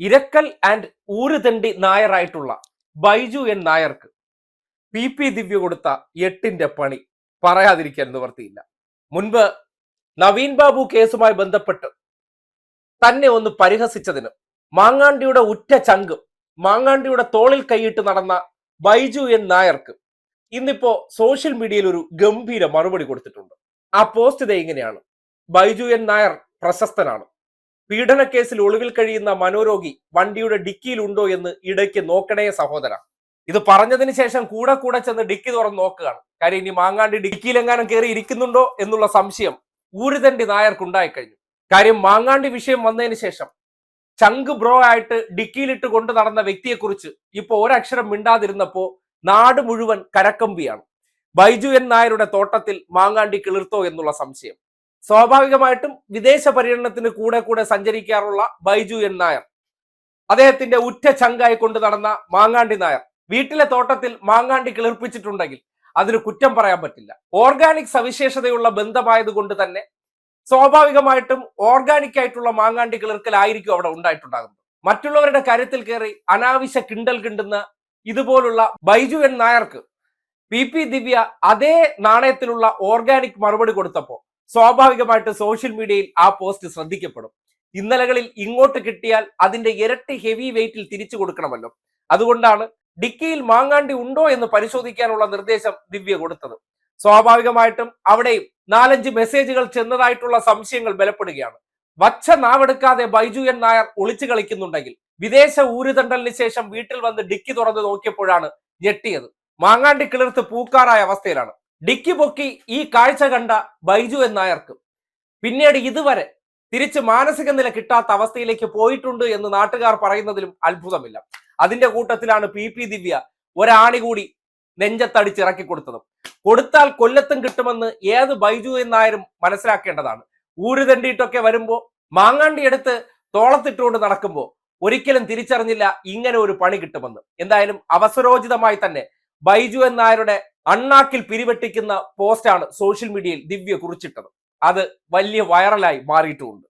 ഇരക്കൽ and ഊരുതണ്ടി നായറായിട്ടുള്ള Baiju N നായർക്ക് പി പി ദിവ്യ കൊടുത്ത എട്ടിന്റെ പണി പറയാതിരിക്കാൻ നിവർത്തിയില്ല മുൻപ് നവീൻ ബാബു കേസുമായി ബന്ധപ്പെട്ട് തന്നെ ഒന്ന് പരിഹസിച്ചതിന് മാങ്ങാണ്ടിയുടെ ഉറ്റ ചങ്കും മാങ്ങാണ്ടിയുടെ തോളിൽ കൈയിട്ട് നടന്ന ബൈജു എൻ നായർക്ക് ഇന്നിപ്പോ സോഷ്യൽ മീഡിയയിൽ ഒരു ഗംഭീര മറുപടി കൊടുത്തിട്ടുണ്ട്. ആ പോസ്റ്റ് ഇതേ എങ്ങനെയാണ് ബൈജു എൻ നായർ പ്രശസ്തനാണ്. പീഡന കേസിൽ ഒളിവിൽ കഴിയുന്ന മനോരോഗി വണ്ടിയുടെ ഡിക്കിയിലുണ്ടോ എന്ന് ഇടയ്ക്ക് നോക്കണേ സഹോദര. ഇത് പറഞ്ഞതിന് ശേഷം കൂടെ കൂടെ ചെന്ന് ഡിക്കി തുറന്ന് നോക്കുകയാണ്. കാര്യം ഇനി മാങ്ങാണ്ടി ഡിക്കിയിലെങ്ങാനും കയറി ഇരിക്കുന്നുണ്ടോ എന്നുള്ള സംശയം ഊരുതണ്ടി നായർക്കുണ്ടായി കഴിഞ്ഞു. കാര്യം മാങ്ങാണ്ടി വിഷയം വന്നതിന് ശേഷം ചങ്ക് ബ്രോ ആയിട്ട് ഡിക്കിയിലിട്ട് കൊണ്ട് നടന്ന വ്യക്തിയെക്കുറിച്ച് ഇപ്പോൾ ഒരക്ഷരം മിണ്ടാതിരുന്നപ്പോ നാട് മുഴുവൻ കരക്കമ്പിയാണ്. ബൈജു എൻ നായരുടെ തോട്ടത്തിൽ മാങ്ങാണ്ടി കിളിർത്തോ എന്നുള്ള സംശയം. സ്വാഭാവികമായിട്ടും വിദേശ പര്യടനത്തിന് കൂടെ കൂടെ സഞ്ചരിക്കാറുള്ള ബൈജു എൻ നായർ. അദ്ദേഹത്തിന്റെ ഉറ്റ ചങ്കായി കൊണ്ട് നടന്ന മാങ്ങാണ്ടി നായർ. വീട്ടിലെ തോട്ടത്തിൽ മാങ്ങാണ്ടി കിളിർപ്പിച്ചിട്ടുണ്ടെങ്കിൽ അതിന് കുറ്റം പറയാൻ പറ്റില്ല. ഓർഗാനിക് സവിശേഷതയുള്ള ബന്ധമായതുകൊണ്ട് തന്നെ സ്വാഭാവികമായിട്ടും ഓർഗാനിക് ആയിട്ടുള്ള മാങ്ങാണ്ടി കിളിർക്കലായിരിക്കും അവിടെ ഉണ്ടായിട്ടുണ്ടാകുന്നത്. മറ്റുള്ളവരുടെ കാര്യത്തിൽ കയറി അനാവശ്യ കിണ്ടൽ കിണ്ടുന്ന ഇതുപോലുള്ള ബൈജു എൻ നായർക്ക് പി പി ദിവ്യ അതേ നാണയത്തിലുള്ള ഓർഗാനിക് മറുപടി കൊടുത്തപ്പോൾ സ്വാഭാവികമായിട്ട് സോഷ്യൽ മീഡിയയിൽ ആ പോസ്റ്റ് ശ്രദ്ധിക്കപ്പെടും. ഇന്നലകളിൽ ഇങ്ങോട്ട് കിട്ടിയാൽ അതിന്റെ ഇരട്ടി ഹെവി വെയിറ്റിൽ തിരിച്ചു കൊടുക്കണമല്ലോ. അതുകൊണ്ടാണ് ഡിക്കിയിൽ മാങ്ങാണ്ടി ഉണ്ടോ എന്ന് പരിശോധിക്കാനുള്ള നിർദ്ദേശം ദിവ്യ കൊടുത്തത്. സ്വാഭാവികമായിട്ടും അവിടെയും നാലഞ്ച് മെസ്സേജുകൾ ചെന്നതായിട്ടുള്ള സംശയങ്ങൾ ബലപ്പെടുകയാണ്. വച്ച നാവെടുക്കാതെ ബൈജു എൻ നായർ ഒളിച്ചു കളിക്കുന്നുണ്ടെങ്കിൽ വിദേശ ഊരുതണ്ടലിന് ശേഷം വീട്ടിൽ വന്ന് ഡിക്കി തുറന്ന് നോക്കിയപ്പോഴാണ് ഞെട്ടിയത്. മാങ്ങാണ്ടി കിളിർത്ത് പൂക്കാറായ അവസ്ഥയിലാണ്. ഡിക്കി പൊക്കി ഈ കാഴ്ച കണ്ട ബൈജു എന്നായർക്കും. പിന്നീട് ഇതുവരെ തിരിച്ച് മാനസിക നില കിട്ടാത്ത അവസ്ഥയിലേക്ക് പോയിട്ടുണ്ട് എന്ന് നാട്ടുകാർ പറയുന്നതിലും അത്ഭുതമില്ല. അതിന്റെ കൂട്ടത്തിലാണ് പി. പി. ദിവ്യ ഒരാണി കൂടി നെഞ്ചത്തടിച്ച് ഇറക്കി കൊടുത്തത് കൊടുത്താൽ കൊല്ലത്തും കിട്ടുമെന്ന് ഏത് ബൈജു എന്നായാലും മനസ്സിലാക്കേണ്ടതാണ്. ഊര് തണ്ടിയിട്ടൊക്കെ വരുമ്പോ മാങ്ങാണ്ടി എടുത്ത് തോളത്തിട്ടുകൊണ്ട് നടക്കുമ്പോ ഒരിക്കലും തിരിച്ചറിഞ്ഞില്ല ഇങ്ങനെ ഒരു പണി കിട്ടുമെന്ന്. എന്തായാലും അവസരോചിതമായി തന്നെ ബൈജു എന്നായരുടെ അണ്ണാക്കിൽ പിരിവെട്ടിക്കുന്ന പോസ്റ്റാണ് സോഷ്യൽ മീഡിയയിൽ ദിവ്യ കുറിച്ചിട്ടത്. അത് വലിയ വൈറലായി മാറിയിട്ടുമുണ്ട്